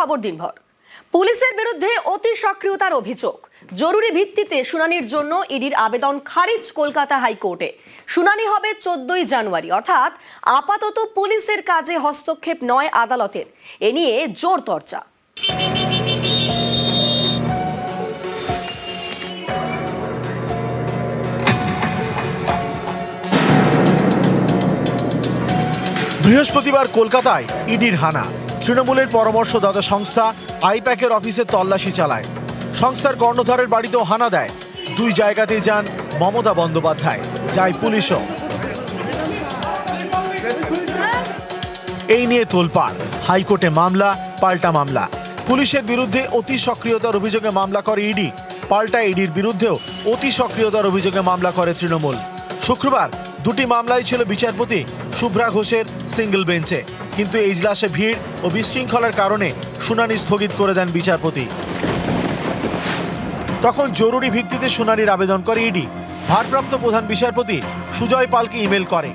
খবর দিনভর। পুলিশের বিরুদ্ধে অতি সক্রিয়তার অভিযোগ। জরুরি ভিত্তিতে শুনানির জন্য ইডির আবেদন খারিজ কলকাতা হাইকোর্টে। শুনানি হবে চোদ্দই জানুয়ারি, অর্থাৎ আপাতত পুলিশের কাজে হস্তক্ষেপ নয় আদালতের। এ নিয়ে জোর চর্চা। বৃহস্পতিবার কলকাতায় ইডির হানা। তৃণমূলের পরামর্শদাতা সংস্থা আইপ্যাকের অফিসে তল্লাশি চালায়। সংস্থার কর্ণধারের বাড়িতেও হানা দেয়। দুই জায়গাতেই যান মমতা বন্দ্যোপাধ্যায়, যায় পুলিশও। এই নিয়ে তোলপাড়। হাইকোর্টে মামলা, পাল্টা মামলা। পুলিশের বিরুদ্ধে অতি সক্রিয়তার অভিযোগে মামলা করে ইডি। পাল্টা ইডির বিরুদ্ধেও অতি সক্রিয়তার অভিযোগে মামলা করে তৃণমূল। শুক্রবার দুটি মামলাই ছিল বিচারপতি শুভ্রা ঘোষের সিঙ্গেল বেঞ্চে। কিন্তু ইজলাসে ভিড় ও বিশৃঙ্খলার কারণে শুনানি স্থগিত করে দেন বিচারপতি। তখন জরুরি ভিত্তিতে শুনানির আবেদন করে ইডি। ভারপ্রাপ্ত প্রধান বিচারপতি সুজয় পালকে ইমেল করে।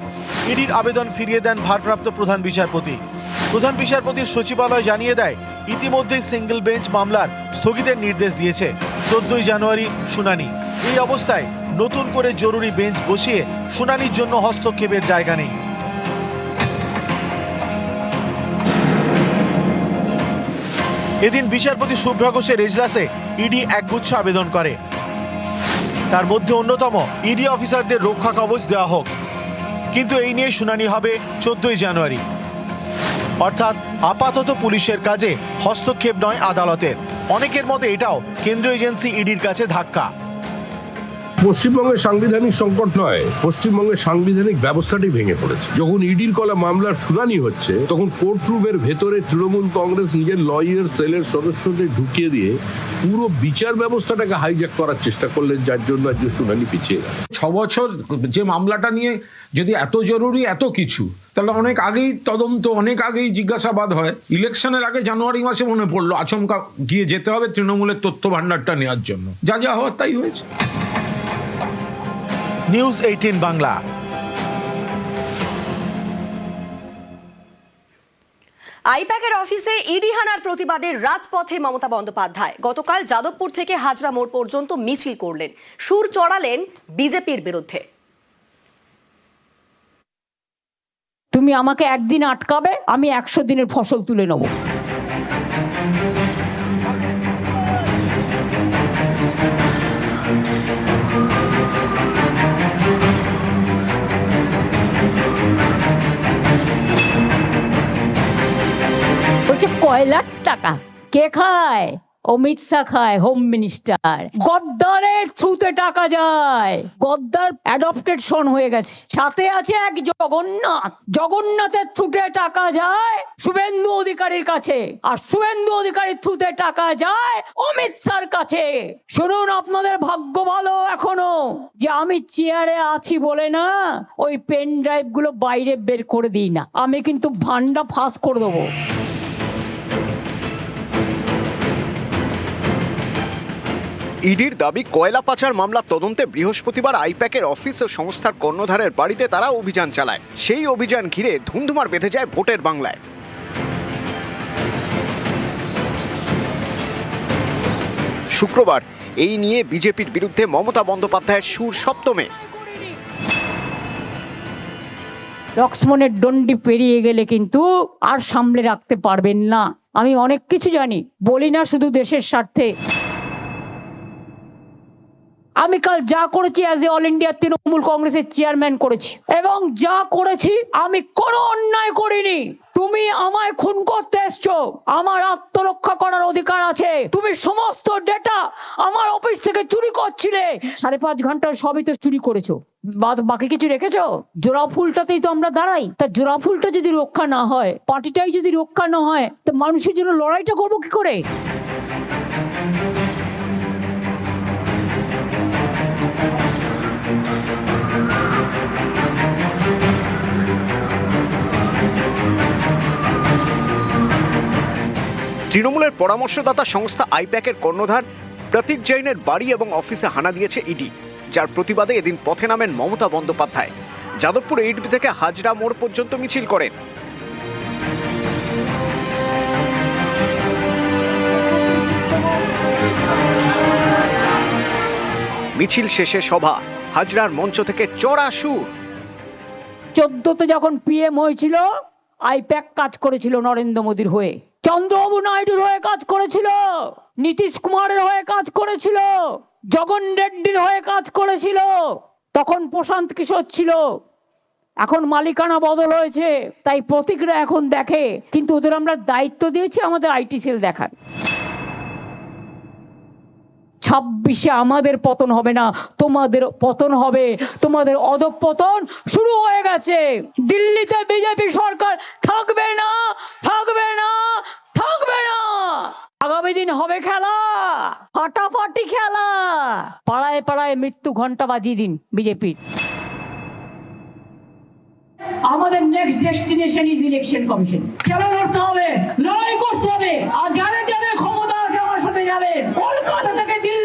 ইডির আবেদন ফিরিয়ে দেন ভারপ্রাপ্ত প্রধান বিচারপতি। প্রধান বিচারপতির সচিবালয় জানিয়ে দেয়, ইতিমধ্যেই সিঙ্গেল বেঞ্চ মামলার স্থগিতের নির্দেশ দিয়েছে। চোদ্দই জানুয়ারি শুনানি। এই অবস্থায় নতুন করে জরুরি বেঞ্চ বসিয়ে শুনানির জন্য হস্তক্ষেপের জায়গা নেই। এদিন বিচারপতি শুভ্রা ঘোষের এজলাসে ইডি একগুচ্ছ আবেদন করে। তার মধ্যে অন্যতম ইডি অফিসারদের রক্ষা কবচ দেওয়া হোক। কিন্তু এই নিয়ে শুনানি হবে চোদ্দই জানুয়ারি। অর্থাৎ আপাতত পুলিশের কাজে হস্তক্ষেপ নয় আদালতের। অনেকের মতে এটাও কেন্দ্রীয় এজেন্সি ইডির কাছে ধাক্কা। পশ্চিমবঙ্গের সাংবিধানিক সংকট নয়, পশ্চিমবঙ্গের সাংবিধানিক ব্যবস্থাটি ভেঙে পড়েছে। যখন ইডির কলা মামলার শুনানি হচ্ছে, তখন কোর্ট রুমের ভেতরে তৃণমূল কংগ্রেস নিজের লয়ার, সেলের সদস্যদের ঢুকিয়ে দিয়ে পুরো বিচার ব্যবস্থাটাকে হাইজ্যাক করার চেষ্টা করলেন, যার জন্য আজকে শুনানি পিছিয়ে গেল। ছ বছর যে মামলাটা নিয়ে যদি এত জরুরি এত কিছু, তাহলে অনেক আগেই তদন্ত, অনেক আগেই জিজ্ঞাসাবাদ হয়। ইলেকশনের আগে জানুয়ারি মাসে মনে পড়ল, আচমকা গিয়ে যেতে হবে তৃণমূলের তথ্য ভান্ডারটা নেওয়ার জন্য। যা যা হওয়ার তাই হয়েছে। নিউজ এইটিন বাংলা আইপ্যাকের অফিসে ইডি হানার প্রতিবাদে রাজপথে মমতা বন্দ্যোপাধ্যায়। গতকাল যাদবপুর থেকে হাজরা মোড় পর্যন্ত মিছিল করলেন। সুর চড়ালেন বিজেপির বিরুদ্ধে। তুমি আমাকে একদিন আটকাবে আমি একশো দিনের ফসল তুলে নেব। কয়লার টাকা। কে খায়? অমিত শাহ খায় হোম মিনিস্টার গদ্দারের থ্রুতে টাকা যায়। গদ্দার অ্যাডপ্টেড সন হয়ে গেছে। সাথে আছে এক জগন্নাথ। জগন্নাথের থ্রুতে টাকা যায় শুভেন্দু অধিকারীর কাছে। আর শুভেন্দু অধিকারীর থ্রুতে টাকা যায় অমিত শাহর কাছে। শুনুন, আপনাদের ভাগ্য ভালো এখনও। যে আমি চেয়ারে আছি বলে না, ওই পেন ড্রাইভগুলো বাইরে বের করে দিই না। আমি কিন্তু ভান্ডা ফাঁস করে দেবো। ইডির দাবি, কয়লা পাচার মামলা তদন্তে বৃহস্পতিবার আইপ্যাকের অফিস ও সংস্থার কর্ণধারের বাড়িতে তারা অভিযান চালায়। সেই অভিযান ঘিরে ধুমধুমার বেঁধে যায় ভোটের বাংলায়। শুক্রবার, এই নিয়ে বিজেপির বিরুদ্ধে মমতা বন্দ্যোপাধ্যায়ের সুর সপ্তমে। লক্ষ্মণের দণ্ডি পেরিয়ে গেলে কিন্তু আর সামলে রাখতে পারবেন না। আমি অনেক কিছু জানি, বলি না শুধু দেশের স্বার্থে। আমি কাল যা করেছি as a all India Trinamool কংগ্রেসের চেয়ারম্যান করেছি। এবং যা করেছি আমি কোনো অন্যায় করিনি। তুমি আমায় খুন করতে এসছো। আমার আত্মরক্ষা করার অধিকার আছে। তুমি সমস্ত ডেটা আমার অফিস থেকে চুরি করছিলে। সাড়ে পাঁচ ঘণ্টা সবই তো চুরি করেছ। বাকি কিছু রেখেছো? জোড়া ফুলটাতেই তো আমরা দাঁড়াই। তা জোড়া ফুলটা যদি রক্ষা না হয়, পার্টিটাই যদি রক্ষা না হয়, তো মানুষের জন্য লড়াইটা করব কি করে? তৃণমূলের পরামর্শদাতা সংস্থা আইপ্যাকের কর্ণধার প্রতীক জৈনের বাড়ি এবং অফিসে হানা দিয়েছে ইডি, যার প্রতিবাদে এদিন পথে নামেন মমতা বন্দ্যোপাধ্যায়। যাদবপুর ইডবি থেকে হাজরা মোড় পর্যন্ত মিছিল করেন। মিছিল শেষে সভা, হাজরার মঞ্চ থেকে চড়া সুর। চোদ্দতে যখন পিএম হয়েছিল, আইপ্যাক কাজ করেছিল নরেন্দ্র মোদীর হয়ে। চন্দ্রবাবু নাইডুর হয়ে কাজ করেছিল, নীতিশ কুমারের হয়ে কাজ করেছিল, জগন রেড্ডির হয়ে কাজ করেছিল, তখন প্রশান্ত কিশোর ছিল। এখন মালিকানা বদল হয়েছে, তাই প্রতীকরা এখন দেখে, কিন্তু ওদের আমরা দায়িত্ব দিয়েছি আমাদের আইটি সেল দেখার। ছাব্বিশে আমাদের পতন হবে না, তোমাদের পতন হবে। তোমাদের অধপতন শুরু হয়ে গেছে। দিল্লিতে বিজেপি সরকার থাকবে না থাকবে না থাকবে না। আগামী দিন হবে খেলা, ফাটাফাটি খেলা। পাড়ায় পাড়ায় মৃত্যু ঘণ্টা বাজিয়ে দিন বিজেপির। আমাদের next destination is election commission খেলা করতে হবে, লড়াই করতে হবে। আর যারা যাদের ক্ষমতা আছে, আমার সাথে যাবে। কলকাতা থেকে দিল্লি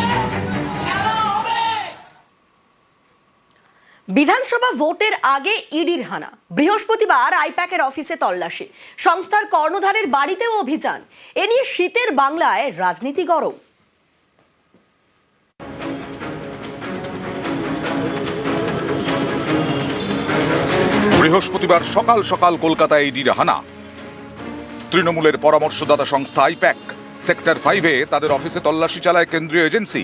বিধানসভা ভোটের আগে ইডির হানা। বৃহস্পতিবার আইপ্যাকের অফিসে তল্লাশি। সংস্থার কর্ণধারের বাড়িতেও অভিযান। এ নিয়ে শীতের বাংলায় রাজনীতি গরম। বৃহস্পতিবার সকাল সকাল কলকাতায় ইডির হানা। তৃণমূলের পরামর্শদাতা সংস্থা আইপ্যাক। সেক্টর ফাইভে তাদের অফিসে তল্লাশি চালায় কেন্দ্রীয় agency.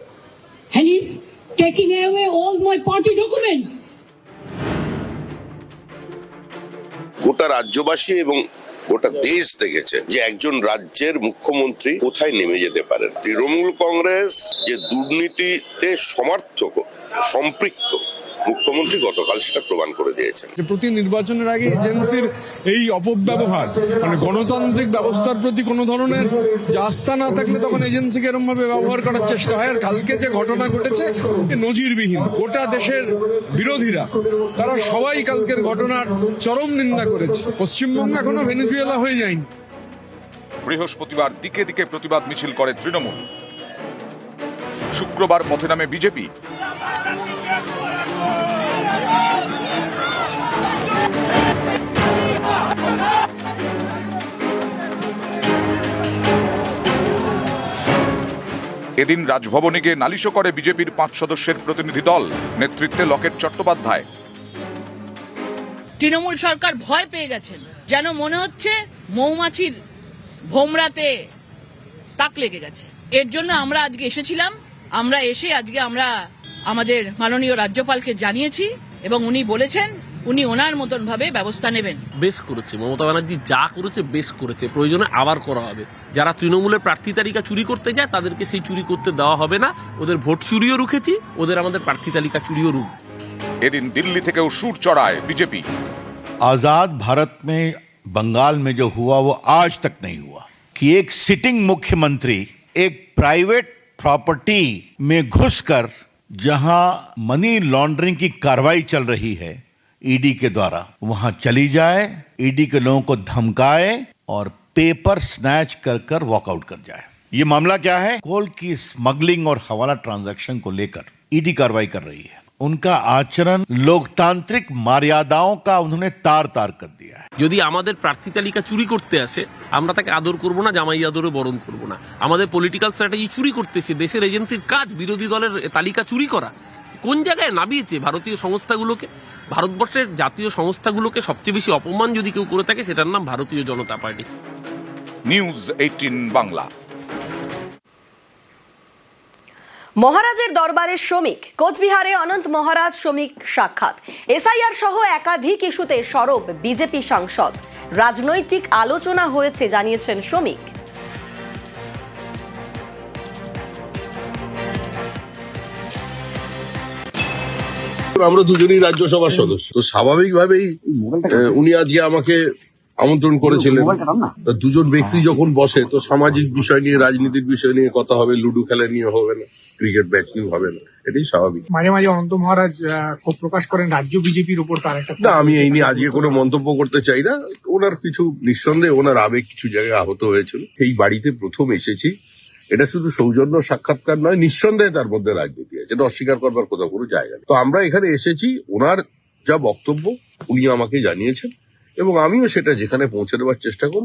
taking away all my party documents? গোটা রাজ্যবাসী এবং গোটা দেশ দেখেছে যে একজন রাজ্যের মুখ্যমন্ত্রী কোথায় নেমে যেতে পারেন তৃণমূল কংগ্রেস যে দুর্নীতিতে সমর্থক, সম্পৃক্ত মুখ্যমন্ত্রী গতকাল সেটা প্রমাণ করে দিয়েছেন। প্রতি নির্বাচনের আগে এজেন্সির এই অপব্যবহার মানে গণতান্ত্রিক ব্যবস্থার প্রতি কোনো ধরনের যে আস্থা না থাকলে তখন এজেন্সিকে এরকম ভাবে ব্যবহার করার চেষ্টা হয়। আর কালকে যে ঘটনা ঘটেছে নজিরবিহীন। গোটা দেশের বিরোধীরা তারা সবাই কালকের ঘটনার চরম নিন্দা করেছে। পশ্চিমবঙ্গ এখনও ভেনেজুয়েলা হয়ে যায়নি। বৃহস্পতিবার দিকে দিকে প্রতিবাদ মিছিল করে তৃণমূল। শুক্রবার পথে নামে বিজেপি। এদিন রাজভবনে গিয়ে নালিশও করে বিজেপির পাঁচ সদস্যের প্রতিনিধি দল। নেতৃত্বে লকেট চট্টোপাধ্যায়। তৃণমূল সরকার ভয় পেয়ে গেছেন। যেন মনে হচ্ছে মৌমাছির ভোমরাতে তাক লেগে গেছে। এর জন্য আমরা আজকে এসেছিলাম। আমরা এসে আজকে আমরা আমাদের মাননীয় রাজ্যপালকে জানিয়েছি এবং উনি বলেছেন উনি ওনার মতন ভাবে ব্যবস্থা নেবেন বেশ করেছে মমতা ব্যানার্জি যা করেছে বেশ করেছে প্রয়োজনে আবার করা হবে যারা তৃণমূলের প্রার্থী তালিকা চুরি করতে যায় তাদেরকে সেই চুরি করতে দেওয়া হবে না ওদের ভোট চুরিও রুখেছি ওদের আমাদের প্রার্থী তালিকা চুরিও রুখ এদিন দিল্লি থেকেও সুর চড়ায় বিজেপি आजाद भारत में बंगाल में जो हुआ वो आज तक नहीं हुआ कि एक सिटिंग मुख्यमंत्री एक प्राइवेट प्रॉपर्टी में घुसकर जहाँ मनी लॉन्ड्रिंग की कार्रवाई चल रही है ईडी के द्वारा, वहाँ चली जाए ईडी के लोगों को धमकाए और पेपर स्नैच कर कर वॉकआउट कर जाए। ये मामला क्या है? कोल की स्मगलिंग और हवाला ट्रांजैक्शन को लेकर ईडी कार्रवाई कर रही है। उनका आचरण लोकतांत्रिक मर्यादाओं का उन्होंने तार तार कर दिया। যদি আমাদের প্রার্থী তালিকা চুরি করতে আসে, আমরা তাকে আদর করব না, জামাই আদরে বরণ করব না। আমাদের পলিটিক্যাল স্ট্র্যাটেজি চুরি করতেছে দেশের এজেন্সির কাজ, বিরোধী দলের তালিকা চুরি করা, কোন জায়গায় নামিয়েছে ভারতীয় সংস্থাগুলোকে? ভারতবর্ষের জাতীয় সংস্থাগুলোকে সবচেয়ে বেশি অপমান যদি কেউ করে থাকে, সেটার নাম Bharatiya Janata party. News eighteen Bangla মহারাজের দরবারে শ্রমিক কোচবিহারে অনন্ত মহারাজ শ্রমিক সাক্ষাৎ। এসআইআর সহ একাধিক ইস্যুতে সরব বিজেপি সাংসদ। রাজনৈতিক আলোচনা হয়েছে জানিয়েছেন শ্রমিক। আমরা দুজনেই রাজ্যসভার সদস্য। তো স্বাভাবিকভাবেই উনি আজকে আমাকে আমন্ত্রণ করেছিলেন। তা দুজন ব্যক্তি যখন বসে তো সামাজিক বিষয় নিয়ে রাজনীতির বিষয় নিয়ে কথা হবে লুডো খেলা নিয়ে হবে না ক্রিকেট ম্যাচ নিয়ে হবে না এটাই স্বাভাবিক। মাঝে মাঝে অনন্ত মহারাজ ক্ষোভ প্রকাশ করেন রাজ্য বিজেপির উপর তার একটা না আমি এই নিয়ে আজকে কোনো মন্তব্য করতে চাই না। ওনার কিছু নিঃসন্দেহে ওনার আবেগ কিছু জায়গায় আহত হয়েছিল। এই বাড়িতে প্রথম এসেছি। এটা শুধু সৌজন্য সাক্ষাৎকার নয় নিঃসন্দেহে তার মধ্যে রাজনীতি আছে। এটা অস্বীকার করবার কোথাও কোনো জায়গা নেই। তো আমরা এখানে এসেছি ওনার যা বক্তব্য উনি আমাকে জানিয়েছেন। এবং আমিও সেটা যেখানে পৌঁছে দেওয়ার চেষ্টা করব।